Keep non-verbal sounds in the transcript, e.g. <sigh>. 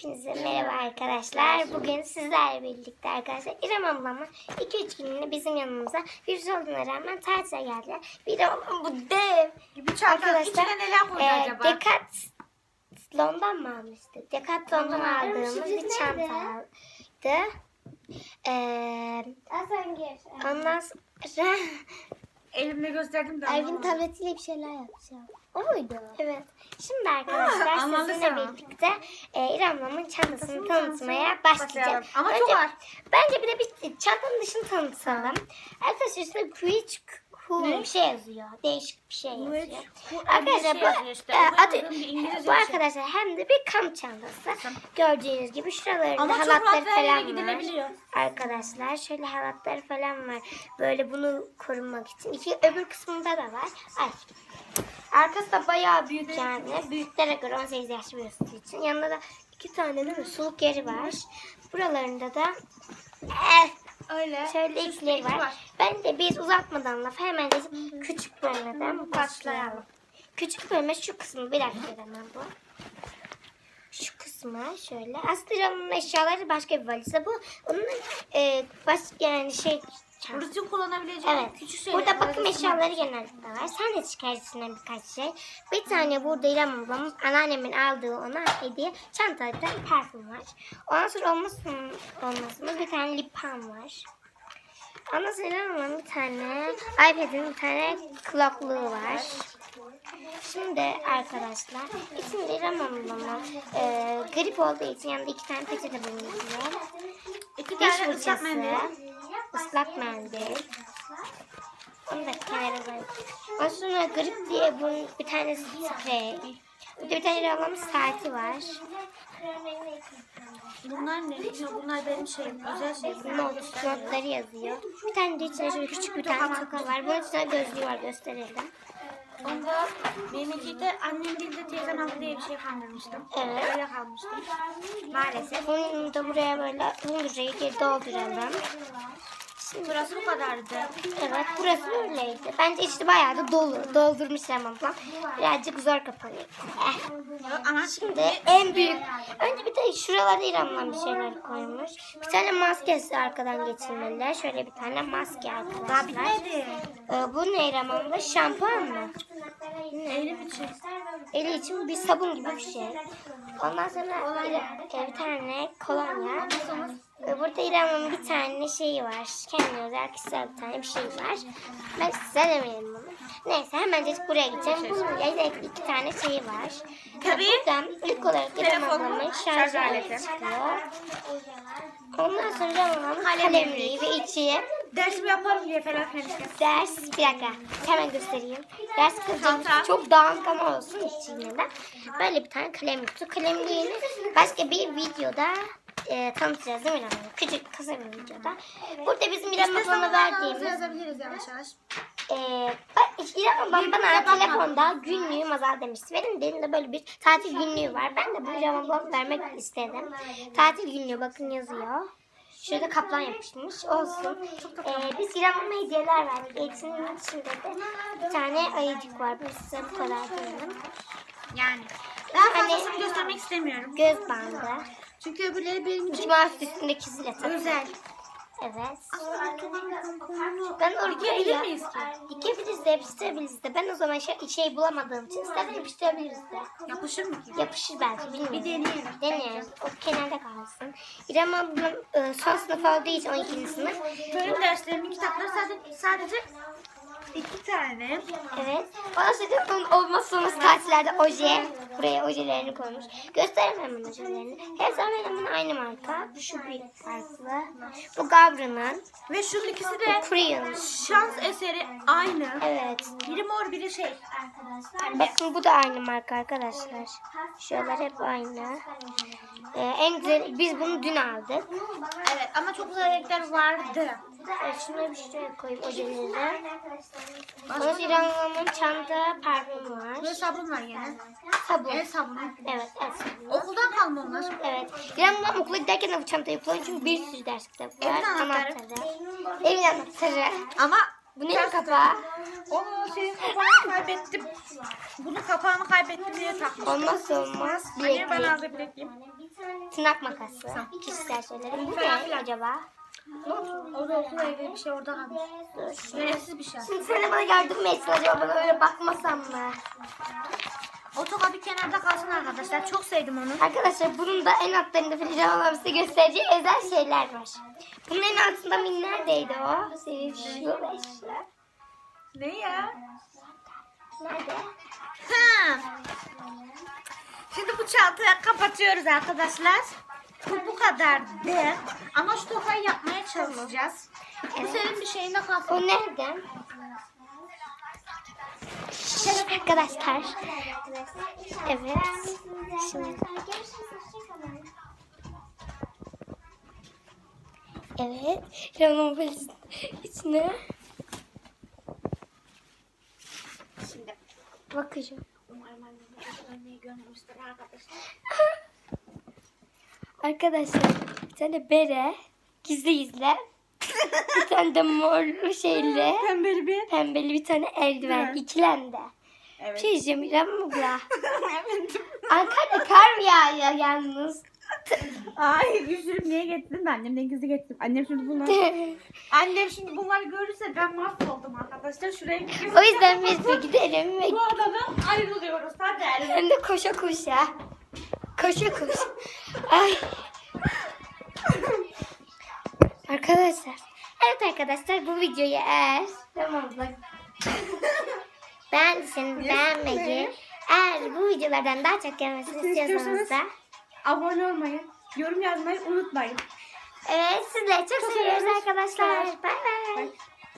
Hepinize merhaba arkadaşlar. Bugün sizlerle birlikte arkadaşlar İrem ablamın 2-3 günlüğüne bizim yanımıza virüs olduğuna rağmen tatile geldiler. Bir de bu dev Bir çanta içine neler koydu e, acaba? Decathlon'dan mı almıştık? Decathlon'dan aldığımız bir çantaydı. Ee, ondan sonra <laughs> Elimle gösterdim de Ervin anlamadım. tabletiyle bir şeyler yapacağım. O muydu? Evet. Şimdi arkadaşlar anladık sizinle ama. birlikte e, İrem çantasını tanıtmaya başlayacağız. Başlayalım. Ama çok var. Bence bir de bir çantanın dışını tanıtalım. Arkadaşlar işte Quick Who bir şey yazıyor. Değişik bir şey yazıyor. Arkadaşlar bu, yazıyor işte. e, adı, bu şey. arkadaşlar hem de bir kamp çantası. Gördüğünüz gibi şuralarında Ama halatları falan var. Arkadaşlar şöyle halatları falan var. Böyle bunu korumak için. İki öbür kısmında da var. Ay. Arkası da bayağı büyük yani. Büyüklere göre 18 yaş bir üstü için. Yanında da iki tane mi? Suluk yeri var. Buralarında da eh, Öyle. şöyle Süslü ikleri iki var. Ben de biz uzatmadan laf hemen geçip küçük bölmeden başlayalım. Küçük bölme şu kısmı bir dakika hemen bu. Kısmı şöyle. Aslında eşyaları başka bir valizde bu. Onun e, baş yani şey Burası kullanabileceğim Evet. küçük şeyler. Burada bakım eşyaları genellikle var. Sen de çıkar içinden birkaç şey. Bir tane burada İrem ablamın anneannemin aldığı ona hediye çantada parfüm var. Ondan sonra olmasın olmasın bir tane lip balm var. Ondan sonra İrem ablamın bir tane iPad'in bir tane kulaklığı var. Şimdi arkadaşlar İrem ablamın e, grip olduğu için yanında iki tane peçete bulunuyor. İki Diş fırçası, mendil. ıslak mendil. Onu da kenara koyayım. Ondan sonra grip diye bunun bir tane sprey. Bir de bir tane ralamış saati var. Bunlar ne? Bunlar benim şeyim. Özel şeyim. Not, notları yazıyor. Bir tane de içine şöyle küçük bir tane toka var. Bunun içinde gözlüğü var gösterelim. Onda benimki de annem değil de teyzem aldı diye bir şey kandırmıştım. Evet. Öyle kalmıştım. Maalesef. Bunu da buraya böyle hungurayı geri dolduralım. Burası bu kadardı. Evet burası böyleydi. Bence içi bayağı da dolu. Doldurmuş ablam. Birazcık zor kapanıyor. Eh. Ama Şimdi en büyük. Önce bir de şuralara İrem'den bir şeyler koymuş. Bir tane maskesi arkadan geçirmeliler. Şöyle bir tane maske daha arkadaşlar. bitmedi. Ee, bu ne İrem abla? Şampuan mı? Elim için. Eli için bir sabun gibi bir şey. Ondan sonra İrem- e, bir tane kolonya. Ee, Burada İrem'in bir tane şeyi var. Kendine özel kişisel bir tane bir şey var. Ben size demeyelim bunu. Neyse hemencik buraya gideceğim. Bunun ile iki tane şeyi var. Tabii. Buradan ilk olarak İrem ablamın şarj aleti çıkıyor. Ondan sonra İrem ablamın kalemliği ve içi Dersimi yaparım diye falan filan ders bir dakika hemen göstereyim. Ders Çanta. çok dağınık ama olsun hiç yine de. Böyle bir tane kalem kutu. Kalemliğini başka bir videoda e, tanıtacağız değil mi İrem abla? Küçük kısa bir videoda. Burada bizim İrem ablama verdiğimiz yazabiliriz yavaş yavaş. ee, İrem ablam bana telefonda günlüğüm azal demişti. Benim de elimde böyle bir tatil günlüğü var. Ben de bu İrem ablam vermek istedim. Tatil günlüğü bakın yazıyor. Şurada kaplan yapışmış. Olsun. Ee, biz İrem ablama hediyeler verdik. Eğitimin içinde de bir tane ayıcık var. Bu size bu kadar diyelim. Yani. Daha Hani- fazlasını göstermek istemiyorum. Göz bandı. Çünkü öbürleri benim için Uçma üstündeki zile özel. Evet. Ben oraya Dikebilir miyiz ki? Dikebiliriz de yapıştırabiliriz de. Ben o zaman şey, şey bulamadığım için istersen yapıştırabiliriz de. Yapışır mı ki? Yapışır belki bilmiyorum. Bir deneyelim. Deneyelim. O kenarda kalsın. İrem ablam e, son sınıf olduğu için 12. sınıf. Bölüm derslerimin kitapları sadece, sadece iki tane. Evet. Ondan sonra onun olmazsa olmaz tatillerde oje. Buraya ojelerini koymuş. Göstereyim hemen ojelerini. Hepsi hemen hemen aynı marka. Şu bir farklı. Bu Gabra'nın. Ve şunun ikisi de Creon. şans eseri aynı. Evet. Biri mor biri şey. Bakın bu da aynı marka arkadaşlar. Şuralar hep aynı. Ee, en güzel biz bunu dün aldık. Evet ama çok güzel renkler vardı. Evet, şunları bir şuraya koyayım ojeleri. İrem ablamın çanta parfümü var. Ve sabun var yine. Sabun. El sabunu. Evet, el sabunu. Okuldan kalma onlar. Evet. Ablam okula giderken de bu çantayı kullanıyor çünkü bir sürü ders kitabı var. Evin anahtarı. Evin anahtarı. Ama Bu ne kapağı? Onu senin kapağını kaybettim. Bunun kapağını kaybettim diye takmıştım. Olmaz olmaz. Hayır ben Bileklik. aldım bilekliğim. Tırnak makası. Kişisel şeylerim. Bu ne acaba? O da okul evde bir şey orada kalmış. Gereksiz bir şey. Şimdi sen de bana yardım mı etsin acaba? Bana öyle bakmasam mı? Otoka bir kenarda kalsın arkadaşlar. Çok sevdim onu. Arkadaşlar bunun da en altlarında falan olan size göstereceği özel şeyler var. Bunun en altında min neredeydi o? Senin şu eşya. Ne ya? Nerede? Ha. Şimdi bu çantayı kapatıyoruz arkadaşlar. Bu bu kadar de. Ama şu tokayı yapmaya çalışacağız. Bu senin bir şeyinde kalsın. O nerede? Arkadaşlar. Evet. Şimdi. Evet. Yanımın içine. Şimdi Bakacağım. umarım annem görmemiştir arkadaşlar. Arkadaşlar bir tane bere gizli gizli. bir tane de mor şeyli. <laughs> Pembeli bir. Pembeli bir tane eldiven. Evet. ikilende. Evet. Şey diyeceğim İrem abla. <laughs> Ankara'da kar mı yağıyor yalnız? Ay güçlülük niye getirdin de annemden gizli getirdim. Annem şimdi bunları... <laughs> Annem şimdi bunları görürse ben mahvoldum arkadaşlar. Şuraya gidiyoruz. o yüzden biz de gidelim Bu odadan ayrılıyoruz. Hadi. hem de koşa koşa. Koşa koşa. Ay. Arkadaşlar. Evet arkadaşlar bu videoyu eğer tamam bak. Beğendiyseniz beğenmeyi. Eğer bu videolardan daha çok gelmesini istiyorsanız da Abone olmayı, yorum yazmayı unutmayın. Evet sizleri çok seviyoruz arkadaşlar. Bay bay.